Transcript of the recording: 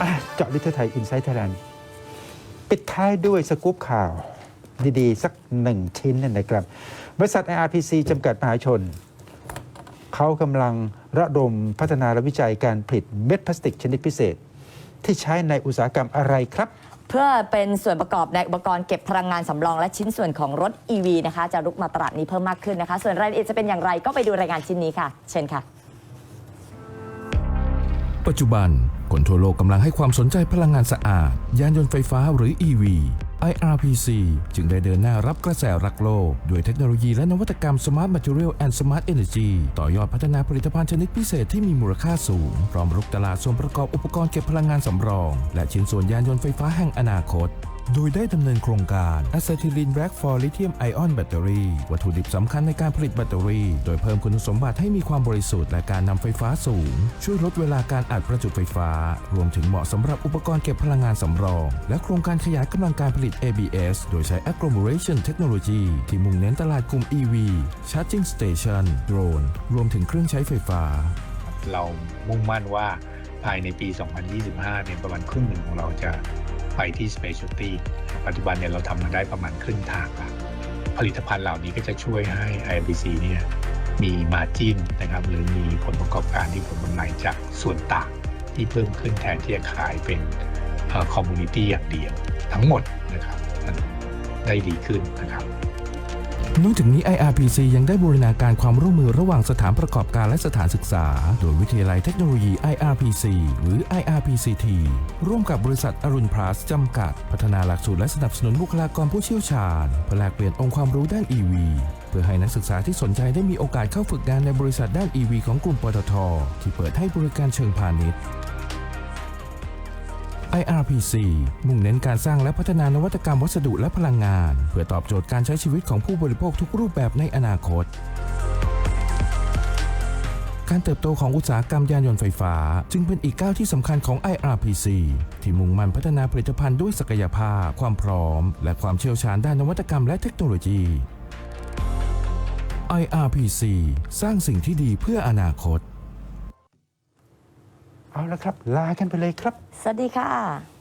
อะเจาะลิทเทอร์ไทยอินไซต์ไทยแลนด์ปิดท้ายด้วยสกู๊ปข่าวดีๆ สักหนึ่งชิ้นนั่นนะครับ บริษัท IRPC จำกัดมหาชน เขากำลังระดมพัฒนาและวิจัยการผลิตเม็ดพลาสติกชนิดพิเศษ ที่ใช้ในอุตสาหกรรมอะไรครับ เพื่อเป็นส่วนประกอบในอุปกรณ์เก็บพลังงานสำรองและชิ้นส่วนของรถ EV นะคะ จะรุกมาตลาดนี้เพิ่มมากขึ้นนะคะ ส่วนรายละเอียดจะเป็นอย่างไรก็ไปดูรายงานชิ้นนี้ค่ะ เชิญค่ะ ปัจจุบัน คนทั่วโลกกำลังให้ความสนใจพลังงานสะอาด ยานยนต์ไฟฟ้าหรือ EV IRPC จึงได้เดินหน้ารับกระแสรักโลก ด้วยเทคโนโลยีและนวัตกรรม Smart Material and Smart Energy ต่อยอดพัฒนาผลิตภัณฑ์ชนิดพิเศษที่มีมูลค่าสูง พร้อมรุกตลาดส่วนประกอบอุปกรณ์เก็บพลังงานสำรอง และชิ้นส่วนยานยนต์ไฟฟ้าแห่งอนาคต โดยได้ดำเนินโครงการ Acetylene Black for Lithium Ion Battery วัตถุดิบสำคัญในการผลิตแบตเตอรี่ โดยเพิ่มคุณสมบัติให้มีความบริสุทธิ์และการนำไฟฟ้าสูง ช่วยลดเวลาการอัดประจุไฟฟ้า รวมถึงเหมาะสำหรับอุปกรณ์เก็บพลังงานสำรอง และโครงการขยายกำลังการผลิต ABS โดยใช้ Agglomeration Technology ที่มุ่งเน้นตลาดกลุ่ม EV Charging Station โดรนรวมถึงเครื่องใช้ไฟฟ้า เรามุ่งมั่นว่าภายในปี 2025 เนี่ยประมาณครึ่งหนึ่งของเราจะ ไปที่ specialty ปัจจุบันเนี่ยเราทำมาได้ประมาณครึ่งทางล้วผลิตภัณฑ์เหล่านี้ก็จะช่วยให้ IBC เนี่ยมีมาจิ้นนะครับหรือมีผลประกอบการที่ผลกำไรจากส่วนต่างที่เพิ่มขึ้นแทนที่จะขายเป็นคอมมูนิตี้อย่างเดียวทั้งหมดนะครับได้ดีขึ้นนะครับ นอกจากนี้ IRPC ยังได้บูรณาการความร่วมมือระหว่างสถานประกอบการและสถานศึกษา โดยวิทยาลัยเทคโนโลยี IRPC หรือ IRPCT ร่วมกับบริษัทอรุณพลัสจำกัด พัฒนาหลักสูตรและสนับสนุนบุคลากรผู้เชี่ยวชาญเพื่อแลกเปลี่ยนองค์ความรู้ด้าน EV เพื่อให้นักศึกษาที่สนใจได้มีโอกาสเข้าฝึกงานในบริษัทด้าน EV ของกลุ่มปตท ที่เปิดให้บริการเชิงพาณิชย์ IRPC มุ่งเน้นการสร้างและพัฒนานวัตกรรมวัสดุและพลังงาน เพื่อตอบโจทย์การใช้ชีวิตของผู้บริโภคทุกรูปแบบในอนาคต การเติบโตของอุตสาหกรรมยานยนต์ไฟฟ้า จึงเป็นอีกก้าวที่สำคัญของ IRPC ที่มุ่งมั่นพัฒนาผลิตภัณฑ์ด้วยศักยภาพ ความพร้อม และความเชี่ยวชาญด้านนวัตกรรมและเทคโนโลยี IRPC สร้างสิ่งที่ดีเพื่ออนาคต แล้วครับ ลากันไปเลยครับ สวัสดีค่ะ